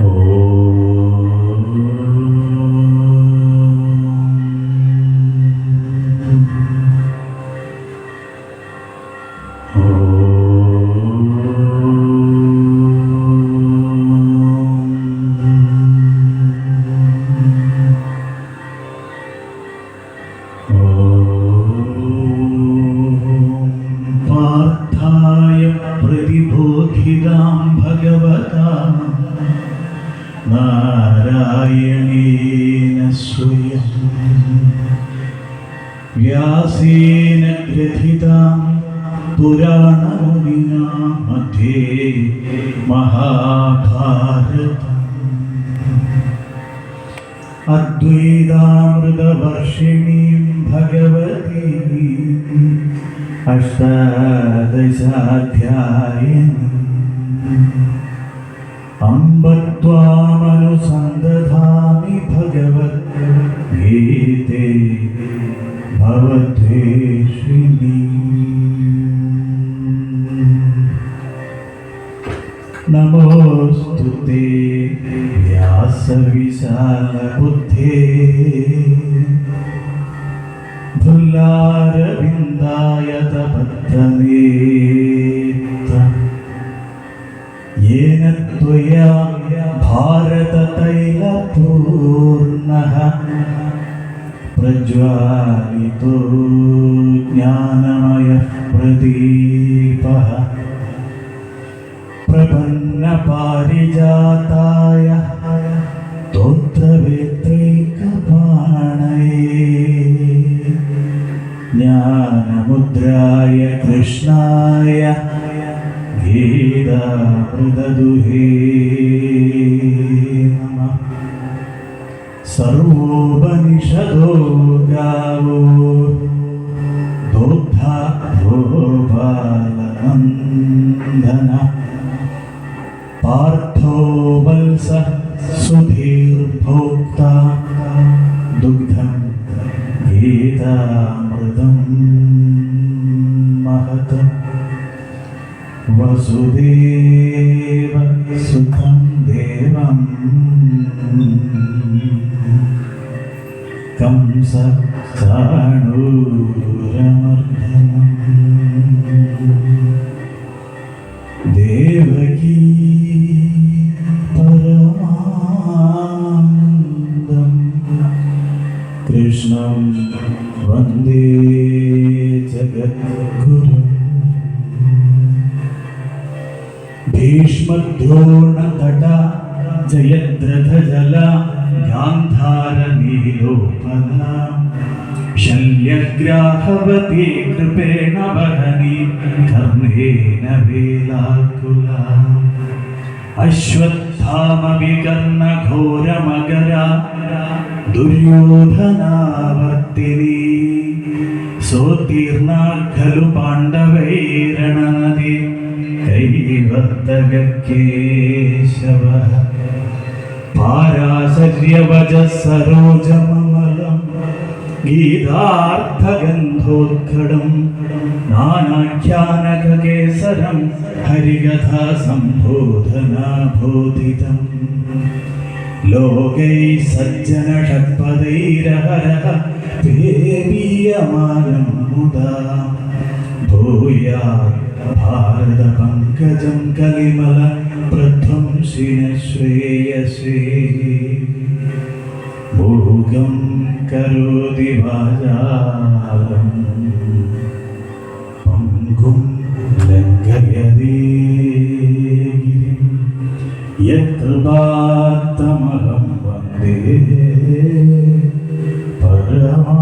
Oh. നാരായണേന സ്വയം വ്യാസേന ഗ്രഥിതാം പുരാണമുനിനാ മധ്യേ മഹാഭാരതം. അദ്വൈതാമൃതവർഷിണീം ഭഗവതി അഷ്ടാദശാധ്യായനം. അമ്പത്വാമനുസന്ധധാമി ഭഗവത് ഭീതേ ഭവദ്വേഷിനി നമോസ്തു തേ വ്യാസവിശാലബുദ്ധേ. ഭുല്ലാരവിന്ദായ തപത്തനേ त्वया भारततैलपूर्णः प्रज्वालितो ज्ञानमयः प्रदीपः प्रपन्नपारिजाताय स्तोत्रवेत्रैकपाणये ज्ञानमुद्राय कृष्णाय ഇതാ ഹൃദുഹേ സർവോപനിഷദോ ഗാവോ ദുഗ്ധാ ഗോപാലനന്ദന പാർത്ഥോ വത്സ സുധീർഭോക്ത ദുഗ്ധം ഗീതാമൃതം മഹതം. വസുദേവ സുതം ദേവം കംസ ചാണൂരമർദ്ദനം ദേവകീ പരമാനന്ദം. കൃഷ്ണം വന്ദേ ജഗദ്ഗുരു. भीष्मद्रोणतटा जयद्रथजला गान्धारनीलोपना शल्यग्राहवती कृपेण वहनी कर्णेन वेलाकुला अश्वत्थामविकर्णघोरमगरा दुर्योधनावर्तिनी सोत्तीर्णा खलु पाण्डवैरणनदि कैवर्तगकेशवः पाराशर्यवजः सरोजममलम् गीतार्थगन्धोत्कटं नानाख्यानककेसरं हरिकथा सम्बोधनाबोधितम् लोकैः सज्जनषट्पदैरहरः पेबीयमानं मुदा भूयात् ഭാരത പങ്കജം കലിമല പ്രധ്വംസിന ശ്രേയസേ ഭോഗം കരോതി വാചാലം പങ്കും ലംഘയതി യത്വാത്തമഹം വന്ദേ പരമാ